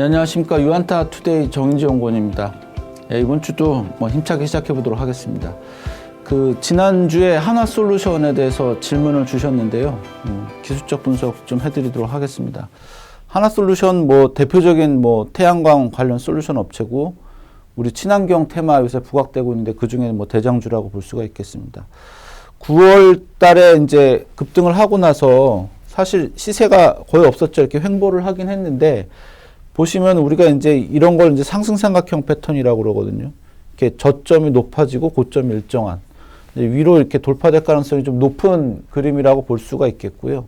네, 안녕하십니까 유한타 투데이 정인지 연구원입니다. 예, 이번 주도 뭐 힘차게 시작해 보도록 하겠습니다. 그 지난주에 한화 솔루션에 대해서 질문을 주셨는데요. 음, 기술적 분석 좀 해드리도록 하겠습니다. 한화 솔루션 뭐 대표적인 뭐 태양광 관련 솔루션 업체고 우리 친환경 테마 요새 부각되고 있는데 그 중에 뭐 대장주라고 볼 수가 있겠습니다. 9월 달에 이제 급등을 하고 나서 사실 시세가 거의 없었죠. 이렇게 횡보를 하긴 했는데 보시면 우리가 이제 이런 걸 이제 상승삼각형 패턴이라고 그러거든요. 이렇게 저점이 높아지고 고점이 일정한 위로 이렇게 돌파될 가능성이 좀 높은 그림이라고 볼 수가 있겠고요.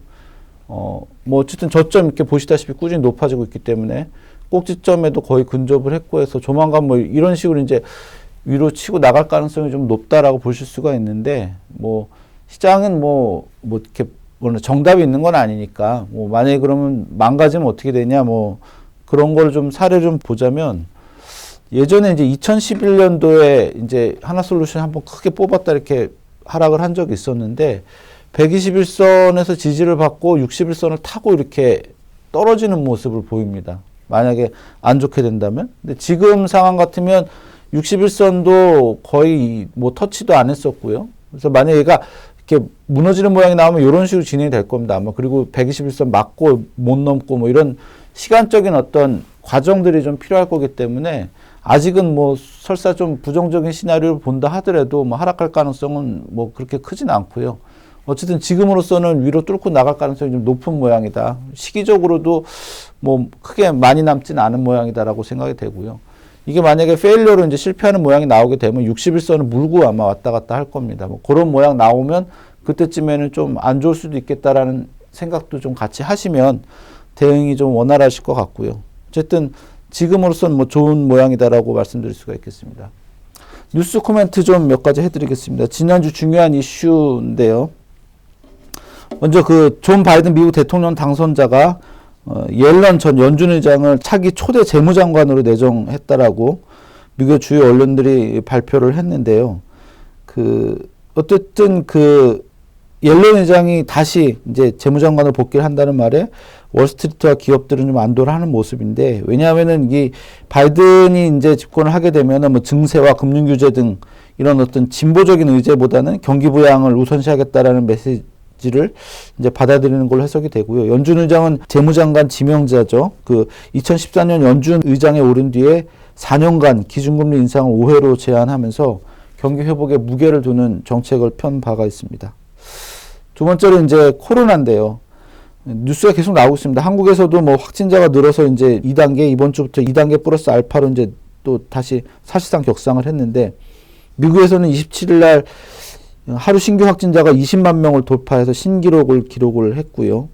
어, 뭐 어쨌든 저점 이렇게 보시다시피 꾸준히 높아지고 있기 때문에 꼭지점에도 거의 근접을 했고 해서 조만간 뭐 이런 식으로 이제 위로 치고 나갈 가능성이 좀 높다라고 보실 수가 있는데 뭐 시장은 뭐뭐 이렇게 뭐 정답이 있는 건 아니니까 뭐 만약에 그러면 망가지면 어떻게 되냐 뭐 그런 걸 좀 사례 좀 보자면 예전에 이제 2011년도에 이제 하나솔루션 한번 크게 뽑았다 이렇게 하락을 한 적이 있었는데 121선에서 지지를 받고 61선을 타고 이렇게 떨어지는 모습을 보입니다. 만약에 안 좋게 된다면. 근데 지금 상황 같으면 61선도 거의 뭐 터치도 안 했었고요. 그래서 만약에 얘가 이렇게 무너지는 모양이 나오면 이런 식으로 진행이 될 겁니다. 아마 그리고 121선 맞고 못 넘고 뭐 이런 시간적인 어떤 과정들이 좀 필요할 거기 때문에 아직은 뭐 설사 좀 부정적인 시나리오를 본다 하더라도 뭐 하락할 가능성은 뭐 그렇게 크진 않고요. 어쨌든 지금으로서는 위로 뚫고 나갈 가능성이 좀 높은 모양이다. 시기적으로도 뭐 크게 많이 남진 않은 모양이다라고 생각이 되고요. 이게 만약에 페일러로 이제 실패하는 모양이 나오게 되면 61선을 물고 아마 왔다 갔다 할 겁니다. 뭐 그런 모양 나오면 그때쯤에는 좀 안 좋을 수도 있겠다라는 생각도 좀 같이 하시면 대응이 좀 원활하실 것 같고요. 어쨌든 지금으로서는 뭐 좋은 모양이다라고 말씀드릴 수가 있겠습니다. 뉴스 코멘트 좀 몇 가지 해드리겠습니다. 지난주 중요한 이슈인데요. 먼저 그 존 바이든 미국 대통령 당선자가 어, 옐런 전 연준 의장을 차기 초대 재무장관으로 내정했다라고 미국 주요 언론들이 발표를 했는데요. 그 어쨌든 그 옐런 의장이 다시 이제 재무장관으로 복귀를 한다는 말에 월스트리트와 기업들은 좀 안도를 하는 모습인데 왜냐하면은 이 바이든이 이제 집권을 하게 되면은 뭐 증세와 금융 규제 등 이런 어떤 진보적인 의제보다는 경기 부양을 우선시하겠다라는 메시지 를 이제 받아들이는 걸로 해석이 되고요. 연준 의장은 재무장관 지명자죠. 그 2014년 연준 의장에 오른 뒤에 4년간 기준금리 인상을 5회로 제한하면서 경기 회복에 무게를 두는 정책을 편 바가 있습니다. 두 번째로 이제 코로나인데요. 뉴스가 계속 나오고 있습니다. 한국에서도 뭐 확진자가 늘어서 이제 2단계 이번 주부터 2단계 플러스 알파로 이제 또 다시 사실상 격상을 했는데 미국에서는 27일 날 하루 신규 확진자가 20만 명을 돌파해서 신기록을 기록을 했고요.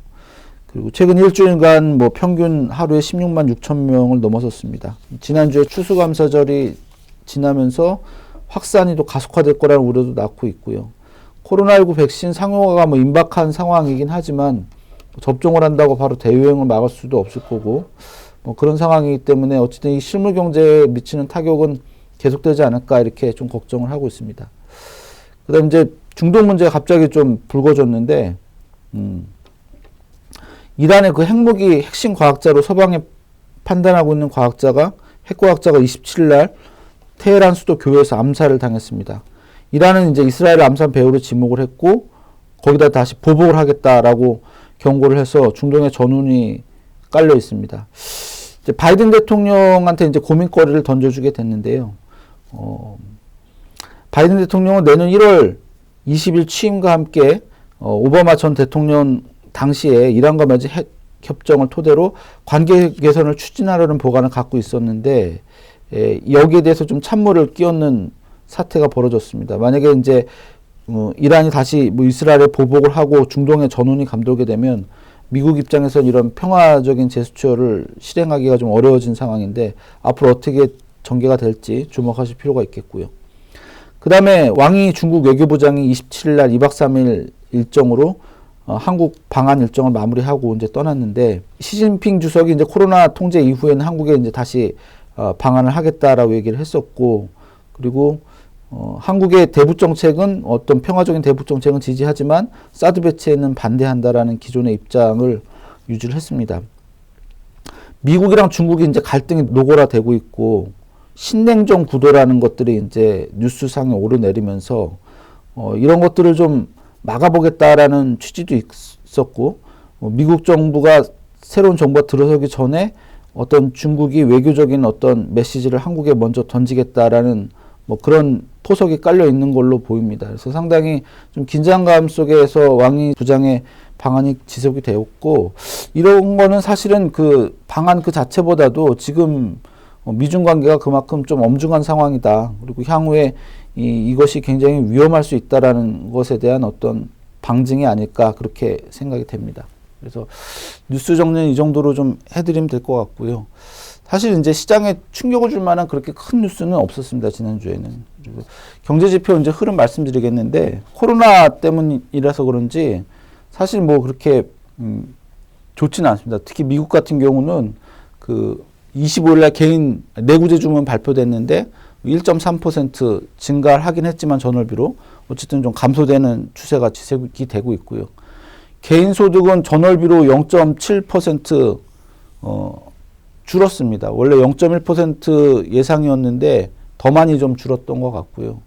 그리고 최근 일주일간 뭐 평균 하루에 16만 6천 명을 넘어섰습니다. 지난주에 추수감사절이 지나면서 확산이 또 가속화될 거라는 우려도 낳고 있고요. 코로나19 백신 상용화가 뭐 임박한 상황이긴 하지만 접종을 한다고 바로 대유행을 막을 수도 없을 거고 뭐 그런 상황이기 때문에 어쨌든 이 실물 경제에 미치는 타격은 계속되지 않을까 이렇게 좀 걱정을 하고 있습니다. 그다음 이제 중동 문제가 갑자기 좀 불거졌는데 음, 이란의 그 핵무기 핵심 과학자로 서방에 판단하고 있는 과학자가 핵과학자가 27일 날 테헤란 수도 교회에서 암살을 당했습니다. 이란은 이제 이스라엘 암살 배후로 지목을 했고 거기다 다시 보복을 하겠다라고 경고를 해서 중동의 전운이 깔려 있습니다. 이제 바이든 대통령한테 이제 고민거리를 던져주게 됐는데요. 어, 바이든 대통령은 내년 1월 20일 취임과 함께 어, 오바마 전 대통령 당시에 이란과 맺은 핵 협정을 토대로 관계 개선을 추진하려는 보관을 갖고 있었는데 에, 여기에 대해서 좀 찬물을 끼얹는 사태가 벌어졌습니다. 만약에 이제 뭐 이란이 다시 뭐 이스라엘에 보복을 하고 중동의 전운이 감돌게 되면 미국 입장에선 이런 평화적인 제스처를 실행하기가 좀 어려워진 상황인데 앞으로 어떻게 전개가 될지 주목하실 필요가 있겠고요. 그 다음에 왕이 중국 외교부장이 27일 날 2박 3일 일정으로 어, 한국 방한 일정을 마무리하고 이제 떠났는데 시진핑 주석이 이제 코로나 통제 이후에는 한국에 이제 다시 어, 방한을 하겠다라고 얘기를 했었고 그리고 어, 한국의 대북 정책은 어떤 평화적인 대북 정책은 지지하지만 사드 배치에는 반대한다라는 기존의 입장을 유지를 했습니다. 미국이랑 중국이 이제 갈등이 노골화되고 있고 신냉전 구도라는 것들이 이제 뉴스상에 오르내리면서 어, 이런 것들을 좀 막아보겠다라는 취지도 있었고 어, 미국 정부가 새로운 정부가 들어서기 전에 어떤 중국이 외교적인 어떤 메시지를 한국에 먼저 던지겠다라는 뭐 그런 포석이 깔려 있는 걸로 보입니다. 그래서 상당히 좀 긴장감 속에서 왕이 부장의 방안이 지속이 되었고 이런 거는 사실은 그 방안 그 자체보다도 지금 어, 미중 관계가 그만큼 좀 엄중한 상황이다. 그리고 향후에 이, 이것이 굉장히 위험할 수 있다라는 것에 대한 어떤 방증이 아닐까 그렇게 생각이 됩니다. 그래서 뉴스 정리는 이 정도로 좀 해드리면 될 것 같고요. 사실 이제 시장에 충격을 줄 만한 그렇게 큰 뉴스는 없었습니다. 지난주에는. 그리고 경제 지표 이제 흐름 말씀드리겠는데 코로나 때문이라서 그런지 사실 뭐 그렇게 음, 좋지는 않습니다. 특히 미국 같은 경우는 그 25일 날 개인 내구재 주문 발표됐는데 1.3% 증가를 하긴 했지만 전월비로 어쨌든 좀 감소되는 추세가 지속이 되고 있고요. 개인 소득은 전월비로 0.7% 어, 줄었습니다. 원래 0.1% 예상이었는데 더 많이 좀 줄었던 것 같고요.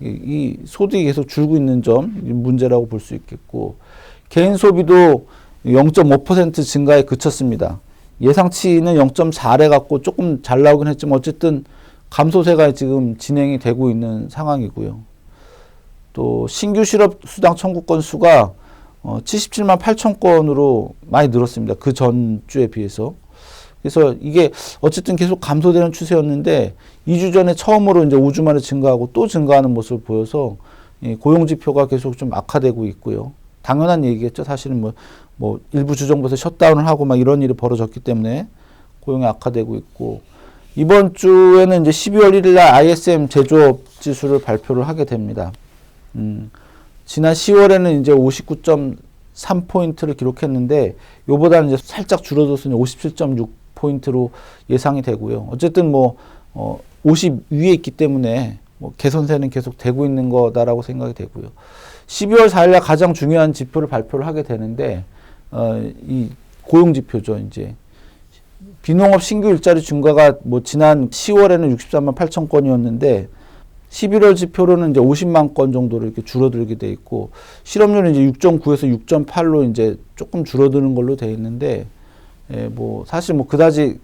이, 이 소득이 계속 줄고 있는 점 문제라고 볼 수 있겠고 개인 소비도 0.5% 증가에 그쳤습니다. 예상치는 0.4래 갖고 조금 잘 나오긴 했지만 어쨌든 감소세가 지금 진행이 되고 있는 상황이고요. 또 신규 실업 수당 청구 건 수가 어, 77만 8천 건으로 많이 늘었습니다. 그 전주에 비해서. 그래서 이게 어쨌든 계속 감소되는 추세였는데 2주 전에 처음으로 이제 5주 만에 증가하고 또 증가하는 모습을 보여서 이 고용 지표가 계속 좀 악화되고 있고요. 당연한 얘기겠죠. 사실은 뭐, 뭐 일부 주정부에서 셧다운을 하고 막 이런 일이 벌어졌기 때문에 고용이 악화되고 있고 이번 주에는 이제 12월 1일 날 ISM 제조업 지수를 발표를 하게 됩니다. 음, 지난 10월에는 이제 59.3포인트를 기록했는데 요보다는 이제 살짝 줄어들어서 57.6 포인트로 예상이 되고요. 어쨌든 뭐 어, 50 위에 있기 때문에 뭐 개선세는 계속 되고 있는 거다라고 생각이 되고요. 12월 4일날 가장 중요한 지표를 발표를 하게 되는데 어, 이 고용 지표죠. 이제 비농업 신규 일자리 증가가 뭐 지난 10월에는 63만 8천 건이었는데 11월 지표로는 이제 50만 건 정도로 이렇게 줄어들게 돼 있고 실업률은 이제 6.9에서 6.8로 이제 조금 줄어드는 걸로 돼 있는데 예, 뭐 사실 뭐 그다지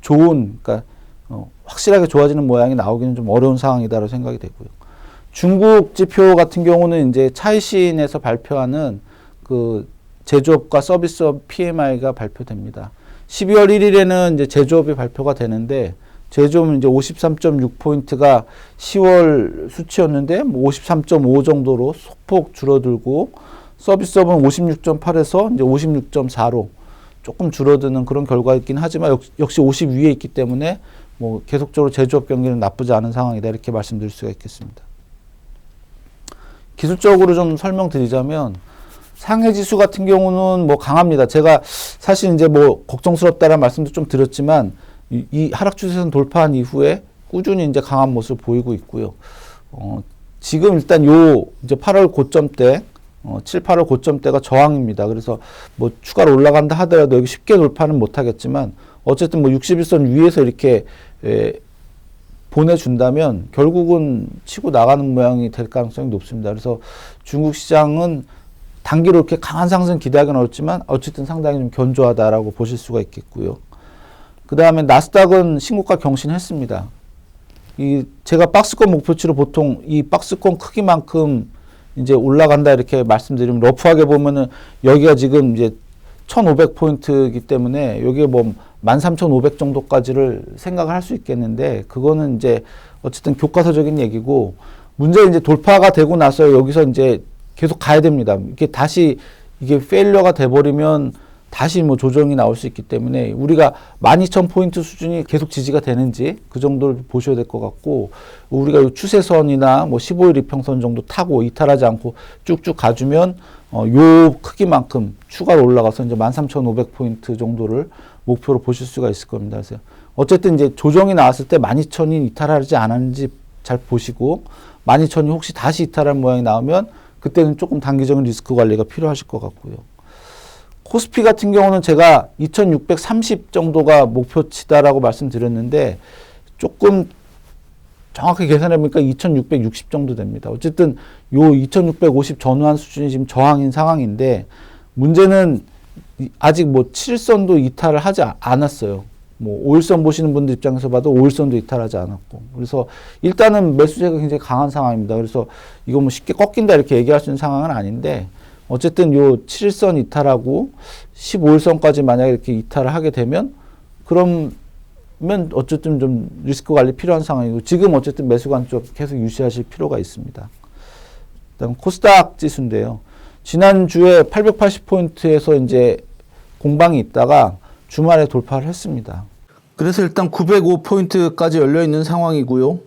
좋은 그러니까 어, 확실하게 좋아지는 모양이 나오기는 좀 어려운 상황이다라고 생각이 되고요. 중국 지표 같은 경우는 이제 차이신에서 발표하는 그 제조업과 서비스업 PMI가 발표됩니다. 12월 1일에는 이제 제조업이 발표가 되는데 제조업은 이제 53.6포인트가 10월 수치였는데 뭐 53.5 정도로 소폭 줄어들고 서비스업은 56.8에서 이제 56.4로 조금 줄어드는 그런 결과이긴 하지만 역시 50 위에 있기 때문에 뭐 계속적으로 제조업 경기는 나쁘지 않은 상황이다 이렇게 말씀드릴 수가 있겠습니다. 기술적으로 좀 설명드리자면 상해 지수 같은 경우는 뭐 강합니다. 제가 사실 이제 뭐 걱정스럽다라는 말씀도 좀 드렸지만 이, 이 하락 추세선 돌파한 이후에 꾸준히 이제 강한 모습을 보이고 있고요. 어, 지금 일단 요 이제 8월 고점 때 어, 7, 8월 고점 대가 저항입니다. 그래서 뭐 추가로 올라간다 하더라도 여기 쉽게 돌파는 못 하겠지만 어쨌든 뭐 61선 위에서 이렇게 에, 보내준다면 결국은 치고 나가는 모양이 될 가능성이 높습니다. 그래서 중국 시장은 단기로 이렇게 강한 상승 기대하기는 어렵지만 어쨌든 상당히 좀 견조하다라고 보실 수가 있겠고요. 그 다음에 나스닥은 신고가 경신했습니다. 이 제가 박스권 목표치로 보통 이 박스권 크기만큼 이제 올라간다 이렇게 말씀드리면 러프하게 보면은 여기가 지금 이제 1500포인트이기 때문에 여기에 뭐 13,500 정도까지를 생각을 할 수 있겠는데 그거는 이제 어쨌든 교과서적인 얘기고 문제 이제 돌파가 되고 나서 여기서 이제 계속 가야 됩니다. 이게 다시 이게 페일러가 돼 버리면 다시 뭐 조정이 나올 수 있기 때문에 우리가 12,000포인트 수준이 계속 지지가 되는지 그 정도를 보셔야 될 것 같고 우리가 추세선이나 뭐 15일 이평선 정도 타고 이탈하지 않고 쭉쭉 가주면 어, 요 크기만큼 추가로 올라가서 이제 13,500포인트 정도를 목표로 보실 수가 있을 겁니다. 그래서 어쨌든 이제 조정이 나왔을 때 12,000이 이탈하지 않았는지 잘 보시고 12,000이 혹시 다시 이탈한 모양이 나오면 그때는 조금 단기적인 리스크 관리가 필요하실 것 같고요. 코스피 같은 경우는 제가 2630 정도가 목표치다라고 말씀드렸는데 조금 정확히 계산해 보니까 2660 정도 됩니다. 어쨌든 요 2650 전후한 수준이 지금 저항인 상황인데 문제는 이- 아직 뭐 7선도 이탈을 하지 아- 않았어요. 뭐 5일선 보시는 분들 입장에서 봐도 5일선도 이탈하지 않았고. 그래서 일단은 매수세가 굉장히 강한 상황입니다. 그래서 이거 뭐 쉽게 꺾인다 이렇게 얘기할 수 있는 상황은 아닌데 어쨌든 요 7일선 이탈하고 15일선까지 만약에 이렇게 이탈을 하게 되면 그러면 어쨌든 좀 리스크 관리 필요한 상황이고 지금 어쨌든 매수 관점 계속 유지하실 필요가 있습니다. 그다음 코스닥 지수인데요. 지난주에 880포인트에서 이제 공방이 있다가 주말에 돌파를 했습니다. 그래서 일단 905포인트까지 열려 있는 상황이고요.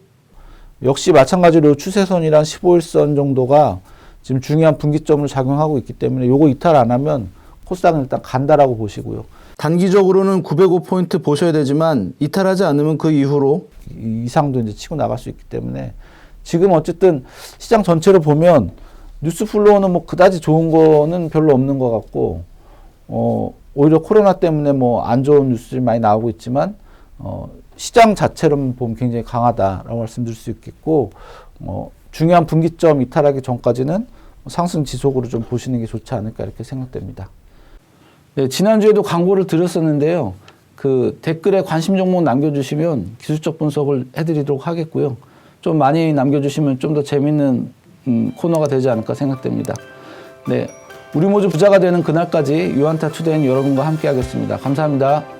역시 마찬가지로 추세선이란 15일선 정도가 지금 중요한 분기점으로 작용하고 있기 때문에 요거 이탈 안 하면 코스닥은 일단 간다라고 보시고요. 단기적으로는 905포인트 보셔야 되지만 이탈하지 않으면 그 이후로 이- 이상도 이제 치고 나갈 수 있기 때문에 지금 어쨌든 시장 전체로 보면 뉴스 플로우는 뭐 그다지 좋은 거는 별로 없는 것 같고 어 오히려 코로나 때문에 뭐 안 좋은 뉴스들이 많이 나오고 있지만 어 시장 자체로는 보면 굉장히 강하다라고 말씀드릴 수 있겠고 어 중요한 분기점 이탈하기 전까지는 상승 지속으로 좀 보시는 게 좋지 않을까 이렇게 생각됩니다. 네, 지난주에도 광고를 드렸었는데요. 그 댓글에 관심 종목 남겨주시면 기술적 분석을 해드리도록 하겠고요. 좀 많이 남겨주시면 좀 더 재밌는 음, 코너가 되지 않을까 생각됩니다. 네, 우리 모두 부자가 되는 그날까지 유한타 투데이는 여러분과 함께 하겠습니다. 감사합니다.